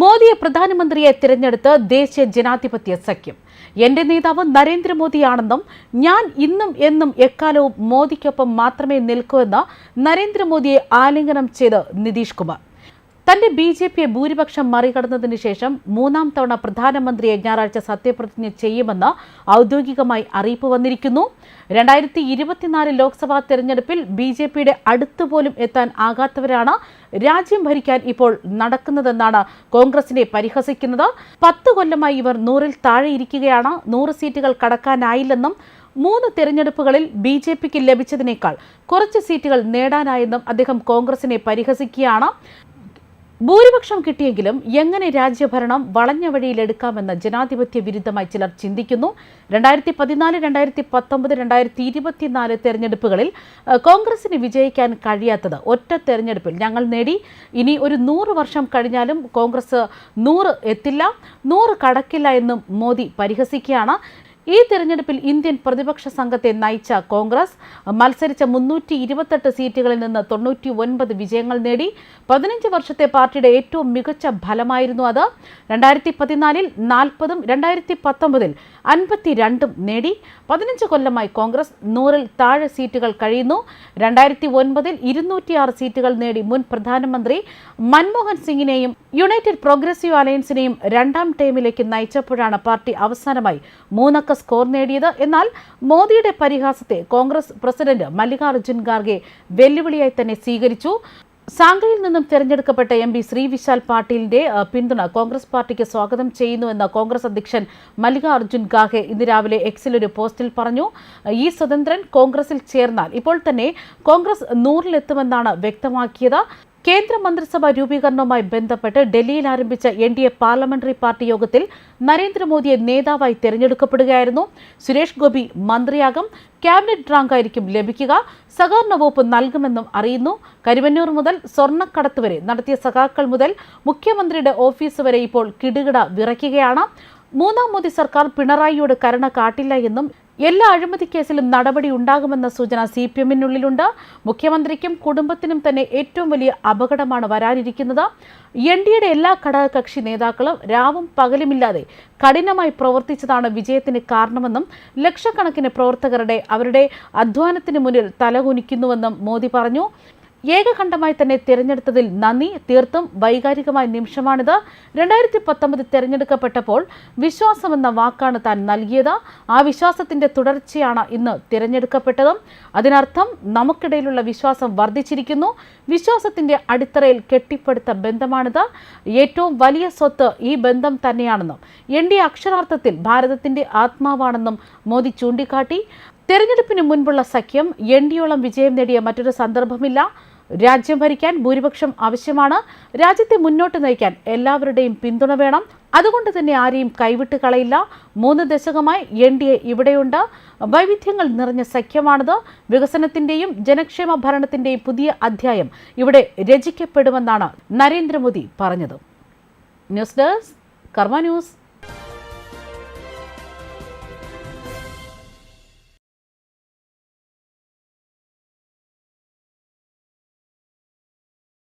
മോദിയെ പ്രധാനമന്ത്രിയെ തിരഞ്ഞെടുത്ത് ദേശീയ ജനാധിപത്യ സഖ്യം. എന്റെ നേതാവ് നരേന്ദ്രമോദിയാണെന്നും ഞാൻ ഇന്നും എന്നും എക്കാലവും മോദിക്കൊപ്പം മാത്രമേ നിൽക്കൂ എന്ന് നരേന്ദ്രമോദിയെ ആലിംഗനം ചെയ്ത് നിതീഷ് കുമാർ. തന്റെ ബി ജെ പിയെ ഭൂരിപക്ഷം മറികടന്നതിന് ശേഷം മൂന്നാം തവണ പ്രധാനമന്ത്രിയെ ഞായറാഴ്ച സത്യപ്രതിജ്ഞ ചെയ്യുമെന്ന് ഔദ്യോഗികമായി അറിയിപ്പ് വന്നിരിക്കുന്നു. രണ്ടായിരത്തി ഇരുപത്തിനാല് ലോക്സഭാ തെരഞ്ഞെടുപ്പിൽ ബി ജെ പിയുടെ അടുത്തുപോലും എത്താൻ ആകാത്തവരാണ് രാജ്യം ഭരിക്കാൻ ഇപ്പോൾ നടക്കുന്നതെന്നാണ് കോൺഗ്രസിനെ പരിഹസിക്കുന്നത്. പത്ത് കൊല്ലമായി ഇവർ നൂറിൽ താഴെ ഇരിക്കുകയാണ്. നൂറ് സീറ്റുകൾ കടക്കാനായില്ലെന്നും മൂന്ന് തിരഞ്ഞെടുപ്പുകളിൽ ബി ജെ പിക്ക് ലഭിച്ചതിനേക്കാൾ കുറച്ച് സീറ്റുകൾ നേടാനായെന്നും അദ്ദേഹം കോൺഗ്രസിനെ പരിഹസിക്കുകയാണ്. ഭൂരിപക്ഷം കിട്ടിയെങ്കിലും എങ്ങനെ രാജ്യഭരണം വളഞ്ഞ വഴിയിലെടുക്കാമെന്ന് ജനാധിപത്യ വിരുദ്ധമായി ചിലർ ചിന്തിക്കുന്നു. രണ്ടായിരത്തി പതിനാല് രണ്ടായിരത്തി പത്തൊമ്പത് രണ്ടായിരത്തി ഇരുപത്തിനാല് തെരഞ്ഞെടുപ്പുകളിൽ കോൺഗ്രസിന് വിജയിക്കാൻ കഴിയാത്തത് ഒറ്റ തെരഞ്ഞെടുപ്പിൽ ഞങ്ങൾ നേടി. ഇനി ഒരു നൂറ് വർഷം കഴിഞ്ഞാലും കോൺഗ്രസ് നൂറ് എത്തില്ല നൂറ് കടക്കില്ല എന്നും മോദി പരിഹസിക്കുകയാണ്. ഈ തിരഞ്ഞെടുപ്പിൽ ഇന്ത്യൻ പ്രതിപക്ഷ സംഘത്തെ നയിച്ച കോൺഗ്രസ് മത്സരിച്ച മുന്നൂറ്റി ഇരുപത്തെട്ട് സീറ്റുകളിൽ നിന്ന് തൊണ്ണൂറ്റി ഒൻപത് വിജയങ്ങൾ നേടി പതിനഞ്ച് വർഷത്തെ പാർട്ടിയുടെ ഏറ്റവും മികച്ച ഫലമായിരുന്നു അത്. രണ്ടായിരത്തി പതിനാലിൽ നാൽപ്പതും രണ്ടായിരത്തി പത്തൊമ്പതിൽ അൻപത്തി രണ്ടും നേടി പതിനഞ്ച് കൊല്ലമായി കോൺഗ്രസ് നൂറിൽ താഴെ സീറ്റുകൾ കഴിയുന്നു. രണ്ടായിരത്തി ഒൻപതിൽ ഇരുന്നൂറ്റിയാറ് സീറ്റുകൾ നേടി മുൻ പ്രധാനമന്ത്രി മൻമോഹൻ സിംഗിനെയും യുണൈറ്റഡ് പ്രോഗ്രസീവ് അലയൻസിനെയും രണ്ടാം ടൈമിലേക്ക് നയിച്ചപ്പോഴാണ് പാർട്ടി അവസാനമായി മൂന്നക്ക സ്കോർ നേടിയത്. എന്നാൽ മോദിയുടെ പരിഹാസത്തെ കോൺഗ്രസ് പ്രസിഡന്റ് മല്ലികാർജുൻ ഖാർഗെ വെല്ലുവിളിയായി തന്നെ സ്വീകരിച്ചു. സാംഗ്ലയിൽ നിന്നും തെരഞ്ഞെടുക്കപ്പെട്ട എം പി ശ്രീവിശാൽ പാട്ടീലിന്റെ പിന്തുണ കോൺഗ്രസ് പാർട്ടിക്ക് സ്വാഗതം ചെയ്യുന്നുവെന്ന് കോൺഗ്രസ് അധ്യക്ഷൻ മല്ലികാർജുൻ ഖാർഗെ ഇന്ന് രാവിലെ എക്സിൽ ഒരു പോസ്റ്റിൽ പറഞ്ഞു. ഈ സ്വതന്ത്രൻ കോൺഗ്രസിൽ ചേർന്നാൽ ഇപ്പോൾ തന്നെ കോൺഗ്രസ് നൂറിലെത്തുമെന്നാണ് വ്യക്തമാക്കിയത്. കേന്ദ്ര മന്ത്രിസഭാ രൂപീകരണവുമായി ബന്ധപ്പെട്ട് ഡൽഹിയിൽ ആരംഭിച്ച N D A parliamentary party യോഗത്തിൽ നരേന്ദ്രമോദിയെ നേതാവായി തെരഞ്ഞെടുക്കപ്പെടുകയായിരുന്നു. സുരേഷ് ഗോപി മന്ത്രിയാകും. ക്യാബിനറ്റ് റാങ്ക് ആയിരിക്കും ലഭിക്കുക. സഹകരണ വകുപ്പ് നൽകുമെന്നും അറിയുന്നു. കരുവന്നൂർ മുതൽ സ്വർണക്കടത്ത് വരെ നടത്തിയ സഖാക്കൾ മുതൽ മുഖ്യമന്ത്രിയുടെ ഓഫീസ് വരെ ഇപ്പോൾ കിടുകിട വിറയ്ക്കുകയാണ്. മൂന്നാം മോദി സർക്കാർ പിണറായിയോട് കരുണ കാട്ടില്ല എന്നും എല്ലാ അഴിമതി കേസിലും നടപടി ഉണ്ടാകുമെന്ന സൂചന സി പി എമ്മിനുള്ളിലുണ്ട് മുഖ്യമന്ത്രിക്കും കുടുംബത്തിനും തന്നെ ഏറ്റവും വലിയ അപകടമാണ് വരാനിരിക്കുന്നത്. എൻ ഡി എയുടെ എല്ലാ ഘടകകക്ഷി നേതാക്കളും രാവും പകലുമില്ലാതെ കഠിനമായി പ്രവർത്തിച്ചതാണ് വിജയത്തിന് കാരണമെന്നും ലക്ഷക്കണക്കിന് പ്രവർത്തകരുടെ അവരുടെ അധ്വാനത്തിന് മുന്നിൽ തലകുനിക്കുന്നുവെന്നും മോദി പറഞ്ഞു. ഏകകണ്ഠമായി തന്നെ തിരഞ്ഞെടുത്തതിൽ നന്ദി. തീർത്തും വൈകാരികമായ നിമിഷമാണിത്. രണ്ടായിരത്തി പത്തൊമ്പത് തിരഞ്ഞെടുക്കപ്പെട്ടപ്പോൾ വിശ്വാസമെന്ന വാക്കാണ് താൻ നൽകിയത്. ആ വിശ്വാസത്തിന്റെ തുടർച്ചയാണ് ഇന്ന് തിരഞ്ഞെടുക്കപ്പെട്ടതും. അതിനർത്ഥം നമുക്കിടയിലുള്ള വിശ്വാസം വർദ്ധിച്ചിരിക്കുന്നു. വിശ്വാസത്തിന്റെ അടിത്തറയിൽ കെട്ടിപ്പടുത്ത ബന്ധമാണിത്. ഏറ്റവും വലിയ സ്വത്ത് ഈ ബന്ധം തന്നെയാണെന്നും എൻ ഡി അക്ഷരാർത്ഥത്തിൽ ഭാരതത്തിന്റെ ആത്മാവാണെന്നും മോദി ചൂണ്ടിക്കാട്ടി. തെരഞ്ഞെടുപ്പിന് മുൻപുള്ള സഖ്യം എൻ ഡിയോളം വിജയം നേടിയ മറ്റൊരു സന്ദർഭമില്ല. രാജ്യം ഭരിക്കാൻ ഭൂരിപക്ഷം ആവശ്യമാണ്. രാജ്യത്തെ മുന്നോട്ട് നയിക്കാൻ എല്ലാവരുടെയും പിന്തുണ വേണം. അതുകൊണ്ട് തന്നെ ആരെയും കൈവിട്ട് കളയില്ല. മൂന്ന് ദശകമായി എൻ ഡി എ ഇവിടെയുണ്ട്. വൈവിധ്യങ്ങൾ നിറഞ്ഞ സഖ്യമാണിത്. വികസനത്തിന്റെയും ജനക്ഷേമ ഭരണത്തിന്റെയും പുതിയ അധ്യായം ഇവിടെ രചിക്കപ്പെടുമെന്നാണ് നരേന്ദ്രമോദി പറഞ്ഞത്. ന്യൂസ് ഡെസ്ക് കർമ്മ ന്യൂസ്.